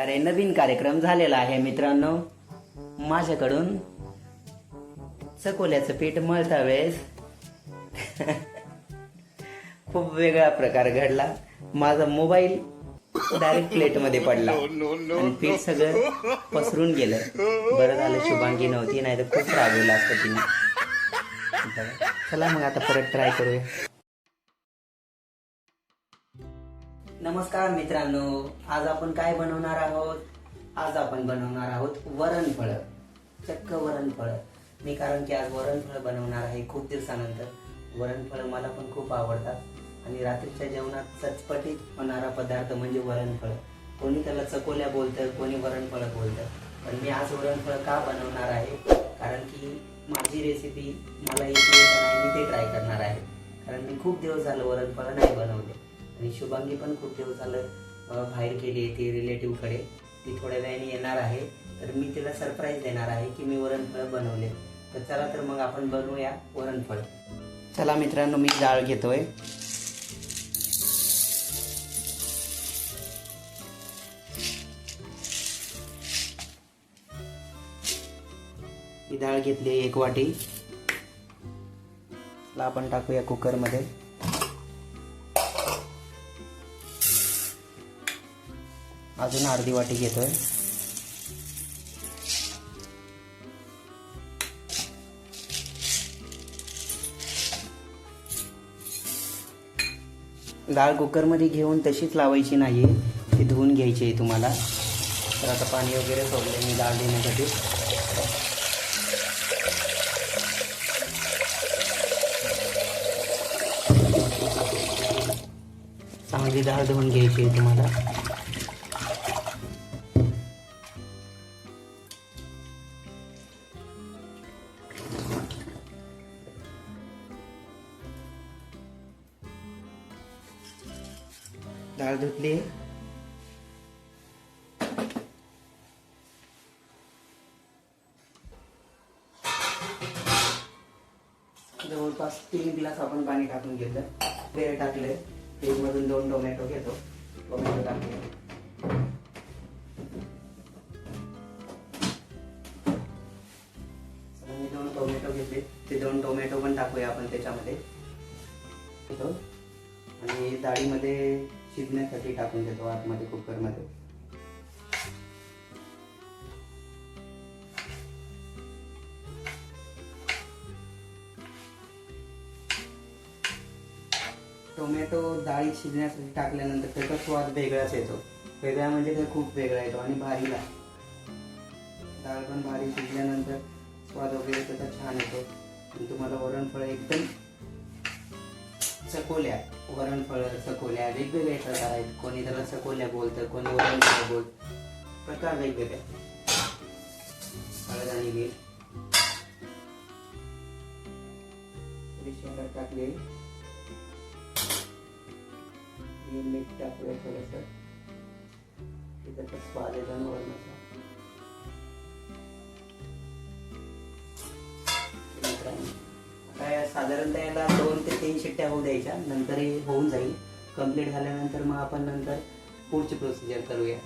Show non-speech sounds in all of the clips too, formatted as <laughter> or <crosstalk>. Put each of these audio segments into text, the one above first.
अरे नवीन कार्यक्रम झालेला आहे मित्रांनो. माझ्याकडून चकोल्याचं पीठ मळता वेळेस <laughs> खूप वेगळा प्रकार घडला. माझा मोबाईल डायरेक्ट प्लेटमध्ये पडला. आणि पीठ सगळं पसरून गेलं. बरं झालं शुभांगी नव्हती नाही तर खूप रागवलं असतं तिने. चला मग आता परत ट्राय करूया. नमस्कार मित्रांनो आज आपण काय बनवणार आहोत? आज आपण बनवणार आहोत वरणफळ चक्क वरणफळ मी कारण की आज वरणफळ बनवणार आहे खूप दिवसानंतर. वरणफळ मला पण खूप आवडतात. आणि रात्रीच्या जेवणात चटपटीत होणारा पदार्थ म्हणजे वरणफळ कोणी त्याला चकोल्या बोलतं कोणी वरणफळ बोलतं. पण मी आज वरणफळ का बनवणार आहे? कारण की माझी रेसिपी मला येते नाही मी ते ट्राय करणार आहे. कारण मी खूप दिवस झालं वरणफळ नाही बनवले. आणि शुभांगी पण खूप दिवस झालं बाहेर केली आहे ती रिलेटिव्हकडे ती थोड्या वेळाने येणार आहे. तर मी तिला सरप्राईज देणार आहे की मी वरणफळ बनवले. तर चला तर मग आपण बनवूया वरणफळ. चला मित्रांनो मी डाळ घेतोय. ही डाळ घेतली एक वाटी. आपण टाकूया कुकरमध्ये अजून अर्धी वाटी घेतोय. डाळ कुकरमध्ये घेऊन तशीच लावायची नाही ती धुवून घ्यायची आहे तुम्हाला. तर आता पाणी वगैरे सोडलं मी डाळ देण्यासाठी. चांगली डाळ धुवून घ्यायची आहे तुम्हाला. डाळ धुतली. जवळपास तीन ग्लास आपण पाणी टाकून घेतलं. वेळ टाकले मधून दोन टोमॅटो घेतो. टोमॅटो टाकले. मी दोन टोमॅटो घेतले. ते दोन टोमॅटो पण टाकूया आपण त्याच्यामध्ये. आणि डाळीमध्ये शिजण्यासाठी टाकून देतो आतमध्ये कुकरमध्ये. टोमॅटो डाळी शिजण्यासाठी टाकल्यानंतर त्याचा स्वाद वेगळाच येतो. वेगळा म्हणजे काय? खूप वेगळा येतो आणि भारीला डाळ पण भारी शिजल्यानंतर स्वाद वगैरे त्याचा छान येतो. तुम्हाला वरणफळ एकदम चकोल्या. वरणफळ सकोल्या वेगवेगळे प्रकार आहेत. कोणी त्याला सकोल्या बोलतं कोणी वरणफळ बोल प्रकार वेगवेगळे हळद आणि मीठ. थोडीशी हळद टाकली. मीठ टाकलं थोडंसं. त्याचा स्वाद येतो वरण साधारणतः याला दोन ते तीन शिट्ट्या होऊ द्यायच्या. नंतर हे होऊन जाईल. कंप्लीट झाल्यानंतर मग आपण नंतर पुढची प्रोसिजर करूया.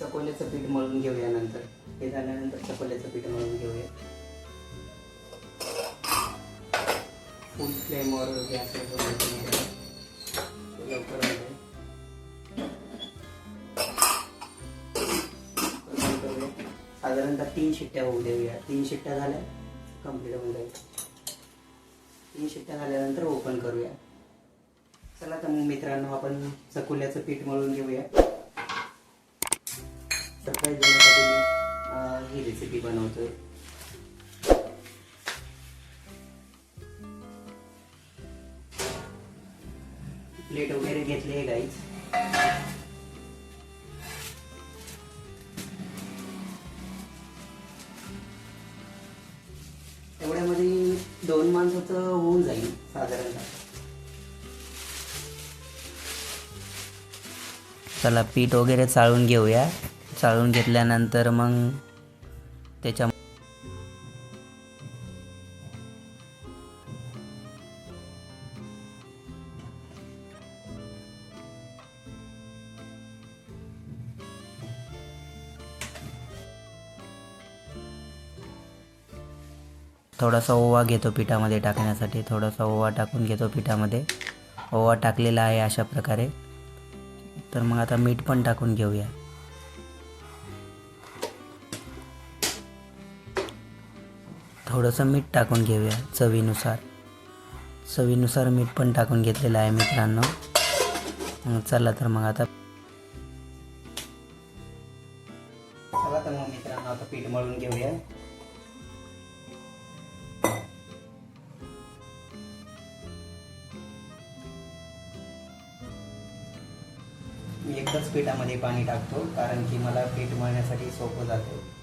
चकोल्याचं पीठ मळून घेऊया नंतर. हे झाल्यानंतर चकोल्याचं पीठ मळून घेऊया. फुल फ्लेमवर गॅस लवकर साधारणतः तीन शिट्ट्या होऊ देऊया. तीन शिट्ट्या झाल्या. कंप्लीट होऊन जाईल. तीन शिट्ट्या झाल्यानंतर ओपन करूया. चला तर मग मित्रांनो आपण चकुल्याचं पीठ मळून घेऊया. सरप्राईज देण्यासाठी ही रेसिपी बनवतोय. प्लेट वगैरे घेतली आहे गाईच दोन माणसाचं होऊन जाईल साधारणतः चला पीठ वगैरे चाळून घेऊया. चाळून घेतल्यानंतर मग त्याच्या थोडासा ओवा घेतो पिठामध्ये टाकण्यासाठी. थोडासा ओवा टाकून घेतो पिठामध्ये. ओवा टाकलेला आहे अशा प्रकारे. तर मग आता मीठ पण टाकून घेऊया. थोडंसं मीठ टाकून घेऊया चवीनुसार. चवीनुसार मीठ पण टाकून घेतलेलं आहे मित्रांनो. मग चला तर मग आता मी पिठामध्ये पाणी टाकतो कारण की मला पीठ मळण्यासाठी सोपं जातं.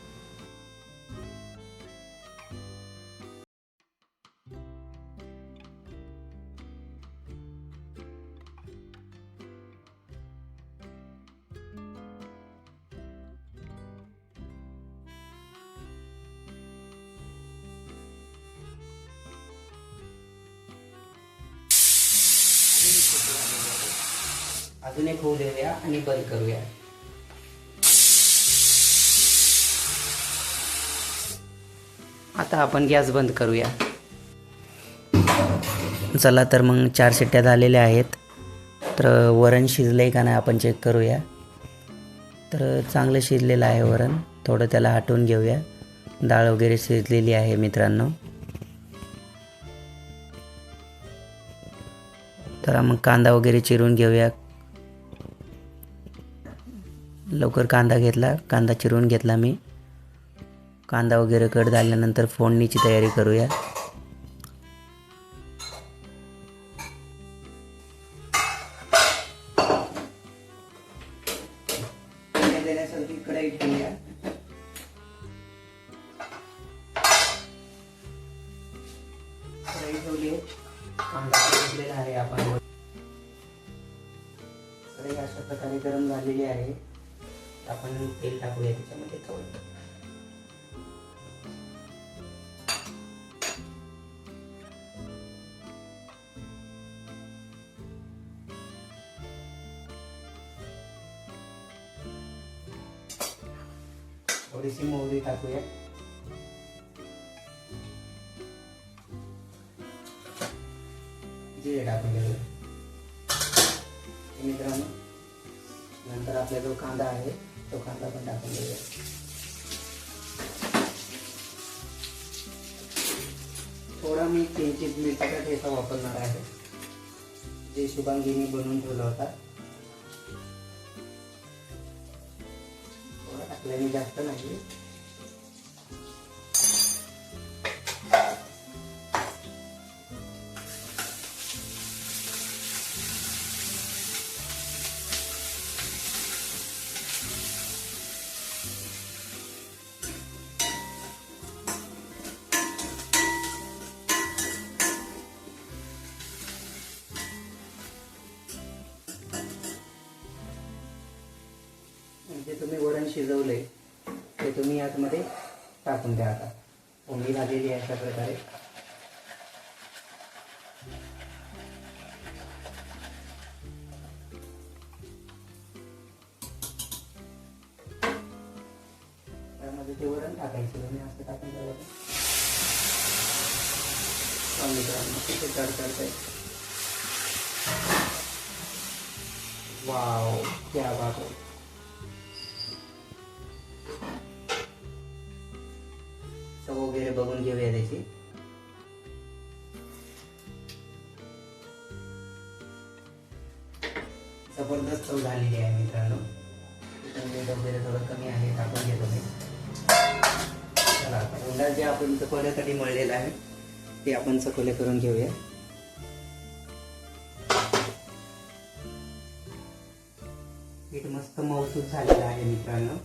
अजून एक होऊ देऊया आणि बंद करूया. आता आपण गॅस बंद करूया. चला तर मग चार शिट्ट्या झालेल्या आहेत. तर वरण शिजलं आहे का नाही आपण चेक करूया. तर चांगलं शिजलेलं आहे वरण. थोडं त्याला हटवून घेऊया. डाळ वगैरे शिजलेली आहे मित्रांनो. तर मग कांदा वगैरे चिरून घेऊया. लवकर कांदा घेतला कांदा चिरून घेतला मी. कांदा वगैरे कट झाल्यानंतर फोडणीची तयारी करूया. कांदा आहे आपण. अशा प्रकारे गरम झालेली आहे. आपण तेल टाकूया त्याच्यामध्ये थोडं थोडीशी मोहरी टाकूया. कांदा आहे तो कांदा पण टाकून देऊया. थोडा मी किंचित मिरचीचा ठेचा वापरणार आहे. जे शुभांगीने बनवून ठेवला होता. थोडा टाकल्याने जास्त नाही जे तुम्ही वरण शिजवले ते तुम्ही आतमध्ये टाकून द्या आता. फोडणी झालेली आहे अशा प्रकारे. त्यामध्ये ते वरण टाकायचं. तुम्ही असं टाकून द्या वरण. हा मित्रांनो किती वाव क्या बात आहे. घेऊया त्याची जबरदस्त चव झालेली आहे मित्रांनो. मीठ वगैरे थोडं कमी आहे टाकून घेतो मी. चला आता जे आपण चकोल्यासाठी मळलेलं आहे ते आपण चकोले करून घेऊया. पीठ मस्त मौसूद झालेलं आहे मित्रांनो.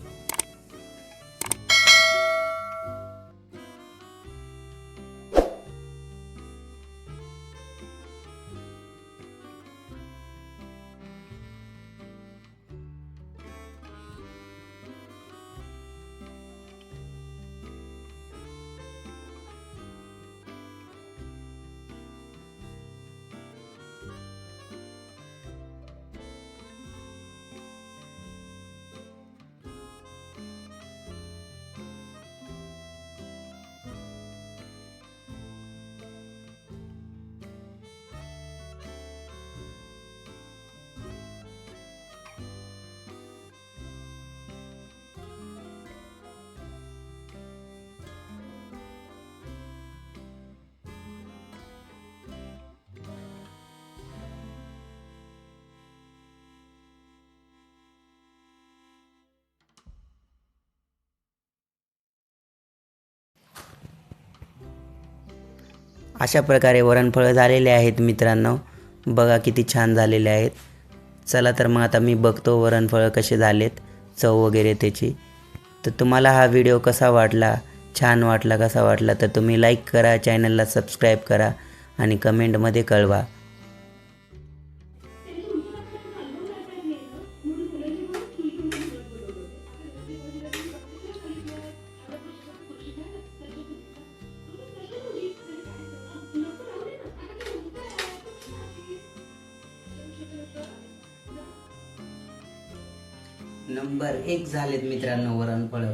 अशा प्रकारे वरणफळं झालेले आहेत मित्रांनो. बघा किती छान झालेले आहेत. चला तर मग आता मी बघतो वरणफळं कसे झालेत चव वगैरे त्याची. तर तुम्हाला हा व्हिडिओ कसा वाटला छान वाटला कसा वाटला तर तुम्ही लाईक करा चॅनलला सबस्क्राईब करा आणि कमेंटमध्ये कळवा. नंबर एक झालेत मित्रांनो वरणफळं